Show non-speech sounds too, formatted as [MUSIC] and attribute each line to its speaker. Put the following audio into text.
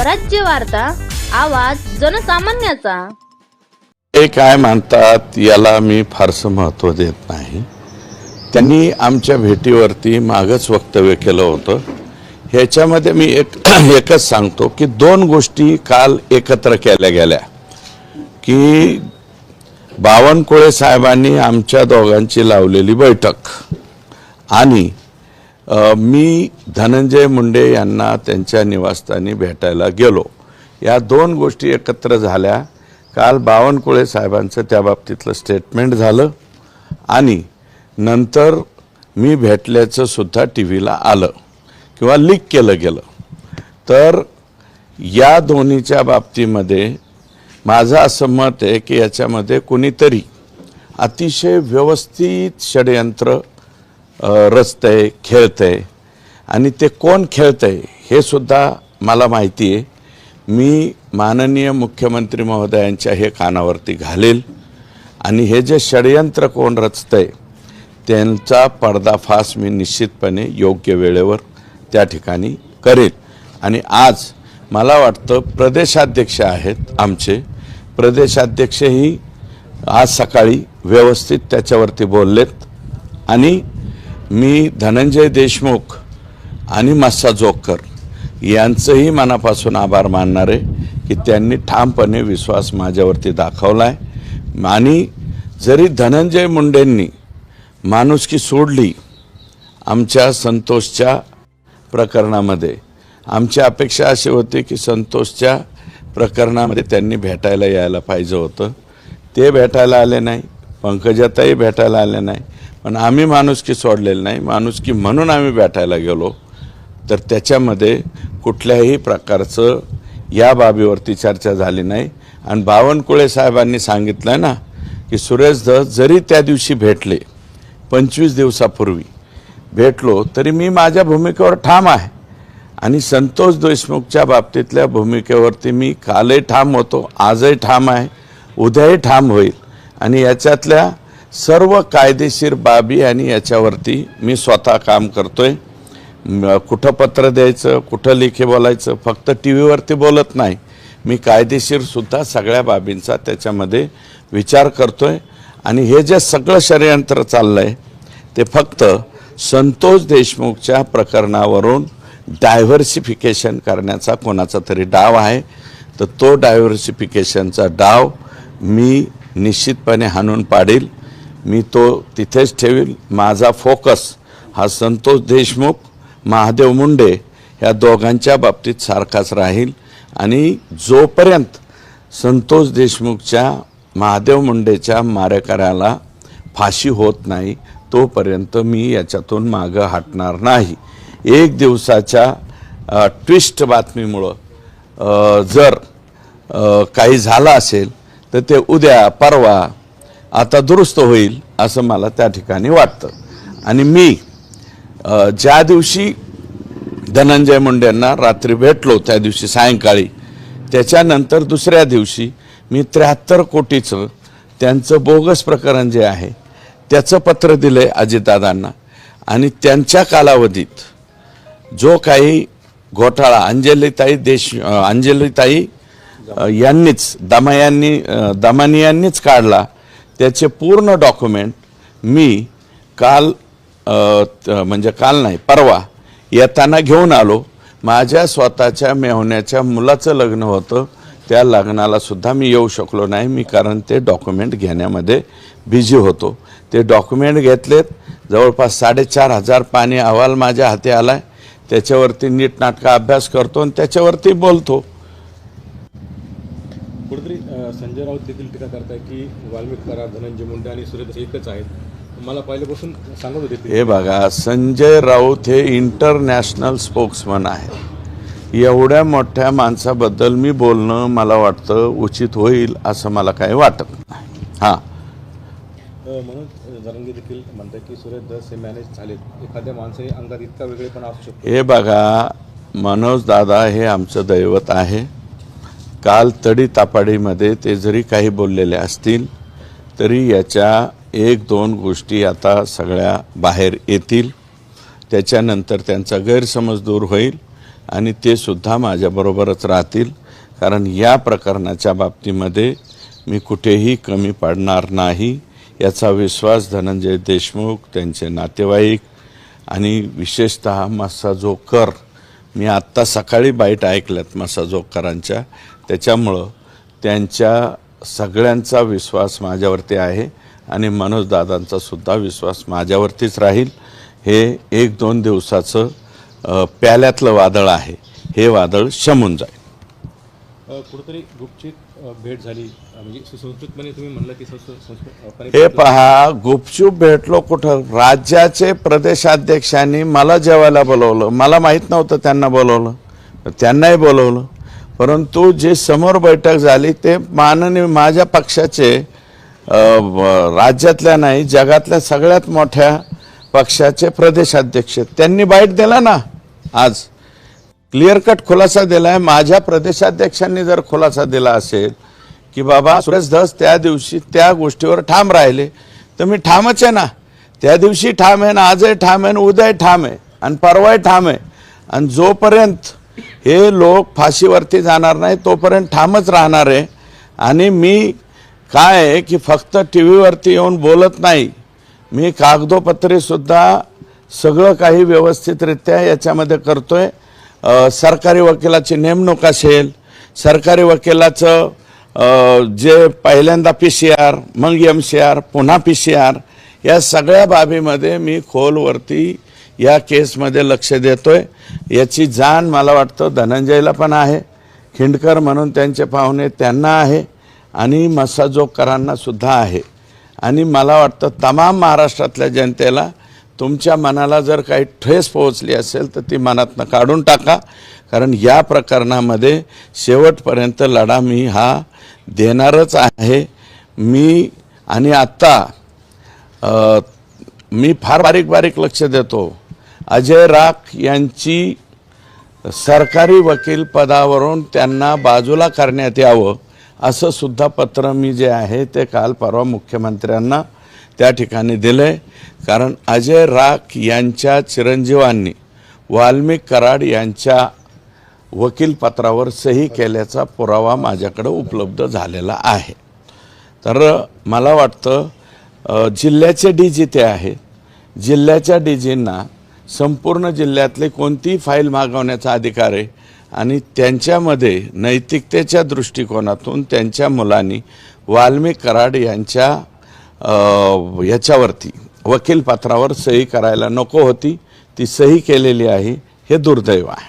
Speaker 1: स्वराज्य वार्ता आवाज जनसामान्याचा.
Speaker 2: ते काय मानतात याला मी फारसं महत्त्व देत नाही. त्यांनी आमच्या भेटीवरती मागच वक्तव्य केलं होतं. ह्याच्यामध्ये मी एक [CLEARS THROAT] एकच सांगतो की दोन गोष्टी काल एकत्र केल्या गेल्या. की बावनकुळे साहेबांनी आमच्या दोघांची लावलेली बैठक आणि मी धनंजय मुंडे यांना त्यांच्या निवासस्थानी भेटायला गेलो. या दोन गोष्टी एकत्र झाल्या. काल बावनकुळे साहेबांचं त्या बाबतीतलं स्टेटमेंट झालं आणि नंतर मी भेटल्याचं सुद्धा टी व्हीला आलं किंवा लीक केलं गेलं. तर या दोन्हीच्या बाबतीमध्ये माझं असं मत आहे की याच्यामध्ये कुणीतरी अतिशय व्यवस्थित षडयंत्र रचतंय खेळतंय आणि ते कोण खेळतंय हे सुद्धा मला माहिती आहे. मी माननीय मुख्यमंत्री महोदयांच्या हे कानावरती घालेल. आणि हे जे षडयंत्र कोण रचतंय त्यांचा पर्दाफाश मी निश्चितपणे योग्य वेळेवर त्या ठिकाणी करेल. आणि आज मला वाटतं प्रदेशाध्यक्ष आहेत आमचे. प्रदेशाध्यक्षही आज सकाळी व्यवस्थित त्याच्यावरती बोललेत. आणि मी धनंजय देशमुख आणि मस्सा जोकर यांचंही मनापासून आभार मानणार आहे की त्यांनी ठामपणे विश्वास माझ्यावरती दाखवला आहे आणि जरी धनंजय मुंडेंनी माणुसकी सोडली आमच्या संतोषच्या प्रकरणामध्ये आमची अपेक्षा अशी होती की संतोषच्या प्रकरणामध्ये त्यांनी भेटायला यायला पाहिजे होतं. ते भेटायला आले नाही पंकजाताई भेटायला आले नाही पण आम्ही माणुसकी सोडलेली नाही. माणुसकी म्हणून आम्ही भेटायला गेलो. तर त्याच्यामध्ये कुठल्याही प्रकारचं या बाबीवरती चर्चा झाली नाही. आणि बावनकुळे साहेबांनी सांगितलं ना की सुरेश धस जरी त्या दिवशी भेटले पंचवीस दिवसापूर्वी भेटलो तरी मी माझ्या भूमिकेवर ठाम आहे. आणि संतोष देशमुखच्या बाबतीतल्या भूमिकेवरती मी कालही ठाम होतो आजही ठाम आहे उद्याही ठाम होईल. आणि याच्यातल्या सर्व कायदेशीर बाबी आणि याच्यावरती मी स्वतः काम करतोय. कुठं पत्र द्यायचं कुठं लेखी बोलायचं फक्त टी व्हीवरती बोलत नाही. मी कायदेशीरसुद्धा सगळ्या बाबींचा त्याच्यामध्ये विचार करतोय. आणि हे जे सगळं षडयंत्र आहे ते फक्त संतोष देशमुखच्या प्रकरणावरून डायव्हर्सिफिकेशन करण्याचा कोणाचा तरी डाव आहे. तर तो डायव्हर्सिफिकेशनचा डाव मी निश्चितपणे हाणून पाडेल. मी तो तिथेच ठेवील. माझा फोकस हा संतोष देशमुख महादेव मुंडे ह्या दोघांच्या बाबतीत सारखाच राहील. आणि जोपर्यंत संतोष देशमुखच्या महादेव मुंडेच्या मारेकऱ्याला फाशी होत नाही तोपर्यंत मी याच्यातून मागं हटणार नाही. एक दिवसाच्या ट्विस्ट बातमीमुळं जर काही झालं असेल तर ते उद्या परवा आता दुरुस्त होईल असं मला त्या ठिकाणी वाटतं. आणि मी ज्या दिवशी धनंजय मुंडेंना रात्री भेटलो त्या दिवशी सायंकाळी त्याच्यानंतर दुसऱ्या दिवशी मी त्र्याहत्तर कोटीचं त्यांचं बोगस प्रकरण जे आहे त्याचं पत्र दिलं आहे अजितदादांना. आणि त्यांच्या कालावधीत जो काही घोटाळा अंजलीताई देश अंजलीताई यांनीच दमायांनी अ, दमानी यांनीच काढला त्याचे पूर्ण डॉक्युमेंट मी काल त- म्हणजे काल नाही परवा येताना घेऊन आलो. माझ्या स्वतःच्या मेहण्याच्या मुलाचं लग्न होतं. त्या लग्नाला सुद्धा मी येऊ शकलो नाही मी कारण ते डॉक्युमेंट घेण्यामध्ये बिझी होतो. ते डॉक्युमेंट घेतलेत. जवळपास साडेचार हजार पाणी अहवाल माझ्या हाती आला आहे त्याच्यावरती नीटनाटका अभ्यास करतो आणि त्याच्यावरती बोलतो.
Speaker 3: कुठेतरी संजय राऊत देखील टीका करताय की वाल्मिक करा धनंजय मुंडे आणि सुरेश एकच आहेत. मला पहिल्यापासून सांगत होते.
Speaker 2: हे बघा संजय राऊत हे इंटरनॅशनल स्पोक्समन आहे एवढ्या मोठ्या माणसाबद्दल मी बोलणं मला वाटतं उचित होईल असं मला काही वाटत नाही. हां.
Speaker 3: हे
Speaker 2: हे बघा मनोज दादा हे आमचं दैवत आहे. काल तडी तापाडीमध्ये ते जरी काही बोललेले असतील तरी याच्या एक दोन गोष्टी आता सगळ्या बाहेर येतील. त्याच्यानंतर त्यांचा गैरसमज दूर होईल आणि ते सुद्धा माझ्याबरोबरच राहतील. कारण या प्रकरणाच्या बाबतीमध्ये मी कुठेही कमी पाडणार नाही याचा विश्वास धनंजय देशमुख त्यांचे नातेवाईक आणि विशेषतः मसाजोकर. मी आत्ता सकाळी बाईट ऐकल्यात मसाजोकरांच्या. त्याच्यामुळं त्यांच्या सगळ्यांचा विश्वास माझ्यावरती आहे आणि मनोजदादांचा सुद्धा विश्वास माझ्यावरतीच राहील. हे एक दोन दिवसाचं प्याल्यातलं वादळ आहे. हे वादळ शमून जाईल.
Speaker 3: कुठेतरी गुपचित भेट झाली. म्हणजे सुसंस्कृतपणे तुम्ही म्हणलं की संस्कृत
Speaker 2: हे पहा गुपचूप भेटलो कुठं? राज्याचे प्रदेशाध्यक्षांनी मला जेवायला बोलवलं. मला माहीत नव्हतं त्यांना बोलवलं. त्यांनाही बोलवलं. परंतु जे समोर बैठक झाली ते माननीय माझ्या पक्षाचे राज्यातल्या नाही जगातल्या सगळ्यात मोठ्या पक्षाचे प्रदेशाध्यक्ष त्यांनी बाईट दिला ना आज. क्लिअर कट खुलासा दिला आहे माझ्या प्रदेशाध्यक्षांनी जर खुलासा दिला असेल की बाबा सुरेश धस त्या दिवशी त्या गोष्टीवर ठाम राहिले तर मी ठामच आहे ना. त्या दिवशी ठाम आहे ना आजही ठाम आहे ना उद्याही ठाम आहे आणि परवाही ठाम आहे. आणि जोपर्यंत हे लोक फाशीवरती जाणार नाही तोपर्यंत ठामच राहणार आहे. आणि मी काय आहे की फक्त टी व्हीवरती येऊन बोलत नाही. मी कागदोपत्रीसुद्धा सगळं काही व्यवस्थितरित्या याच्यामध्ये करतो आहे सरकारी वकिलाची नेमणूक असेल सरकारी वकिलाचं जे पहिल्यांदा पी सी आर मग एम सी आर पुन्हा पी सी आर या सगळ्या बाबीमध्ये मी खोलवरती या केसमध्ये लक्ष देतोय. याची जाण मला वाटतं धनंजयला पण आहे. खिंडकर म्हणून त्यांचे पाहुणे त्यांना आहे आणि मसाजोगकरांना सुद्धा आहे. आणि मला वाटतं तमाम महाराष्ट्रातल्या जनतेला तुमच्या मनाला जर काही ठेस पोहोचली असेल तर ती मनातनं काढून टाका. कारण या प्रकरणामध्ये शेवटपर्यंत लढा मी हा देणारच आहे. मी आणि आत्ता मी फार बारीक बारीक लक्ष देतो. अजय राख यांची सरकारी वकील पदावरून त्यांना बाजूला करण्यात यावं असं सुद्धा पत्र मी जे आहे ते काल परवा मुख्यमंत्र्यांना त्या ठिकाणी दिलं आहे कारण अजय राख यांच्या चिरंजीवांनी वाल्मिक कराड यांच्या वकीलपत्रावर सही केल्याचा पुरावा माझ्याकडे उपलब्ध झालेला आहे. तर मला वाटतं जिल्ह्याचे डी जी ते आहेत जिल्ह्याच्या डी जींना संपूर्ण जिल्ह्यातली कोणतीही फाईल मागवण्याचा अधिकार आहे. आणि त्यांच्यामध्ये नैतिकतेच्या दृष्टिकोनातून त्यांच्या मुलांनी वाल्मिक कराड यांच्या ह्याच्यावरती वकील पात्रावर सही करायला नको होती. ती सही केलेली आहे. हे दुर्दैव आहे.